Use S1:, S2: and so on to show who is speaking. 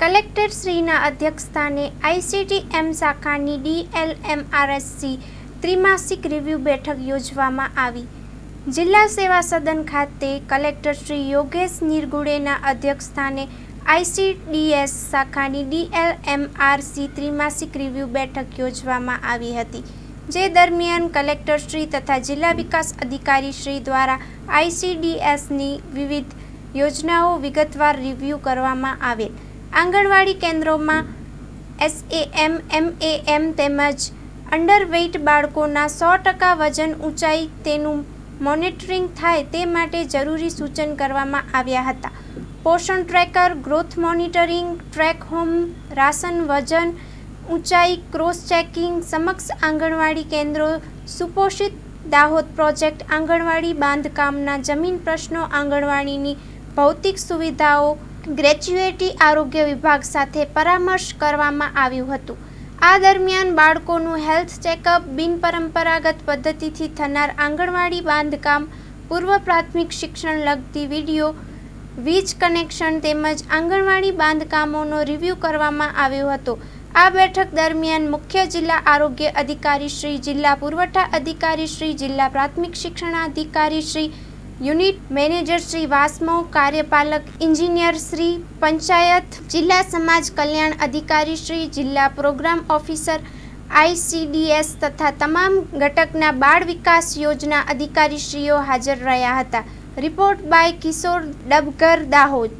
S1: કલેક્ટરશ્રીના અધ્યક્ષસ્થાને આઈસીટીએમ શાખાની ડીએલએમઆરએસસી ત્રિમાસિક રિવ્યૂ બેઠક યોજવામાં આવી. જિલ્લા સેવા સદન ખાતે કલેક્ટર શ્રી યોગેશ નિરગુડેના અધ્યક્ષસ્થાને આઈસીડીએસ શાખાની ડીએલએમઆરસી ત્રિમાસિક રિવ્યૂ બેઠક યોજવામાં આવી હતી, જે દરમિયાન કલેક્ટરશ્રી તથા જિલ્લા વિકાસ અધિકારી શ્રી દ્વારા આઈસીડીએસની વિવિધ યોજનાઓ વિગતવાર રિવ્યૂ કરવામાં આવેલ. આંગણવાડી કેન્દ્રોમાં એસએએમ, એમએએમ તેમજ અંડરવેઇટ બાળકોના સો ટકા વજન ઊંચાઈ તેનું મોનિટરિંગ થાય તે માટે જરૂરી સૂચન કરવામાં આવ્યા હતા. પોષણ tracker, growth monitoring, track home, ration વજન ઊંચાઈ, ક્રોસ ચેકિંગ સમક્ષ આંગણવાડી કેન્દ્રો, સુપોષિત દાહોદ પ્રોજેક્ટ, આંગણવાડી બાંધકામના જમીન પ્રશ્નો, આંગણવાડીની ભૌતિક સુવિધાઓ ગ્રેચ્યુએટી આરોગ્ય વિભાગ સાથે પરામર્શ કરવામાં આવ્યું હતું. આ દરમિયાન બાળકોનું હેલ્થ ચેકઅપ બિનપરંપરાગત પદ્ધતિથી થનાર આંગણવાડી બાંધકામ, પૂર્વ પ્રાથમિક શિક્ષણ લગતી વીડિયો, વીજ કનેક્શન તેમજ આંગણવાડી બાંધકામોનો રિવ્યૂ કરવામાં આવ્યો હતો. આ બેઠક દરમિયાન મુખ્ય જિલ્લા આરોગ્ય અધિકારી શ્રી, જિલ્લા પુરવઠા અધિકારી શ્રી, જિલ્લા પ્રાથમિક શિક્ષણાધિકારી શ્રી યુનિટ મેનેજર શ્રી વાસ્મો, કાર્યપાલક ઇન્જિનિયર શ્રી પંચાયત, જિલ્લા સમાજ કલ્યાણ અધિકારી શ્રી, જિલ્લા પ્રોગ્રામ ઓફિસર આઈસીડીએસ તથા તમામ ઘટકના બાળ વિકાસ યોજના અધિકારીશ્રીઓ હાજર રહ્યા હતા. Report by Kishor Dabgar Dahod.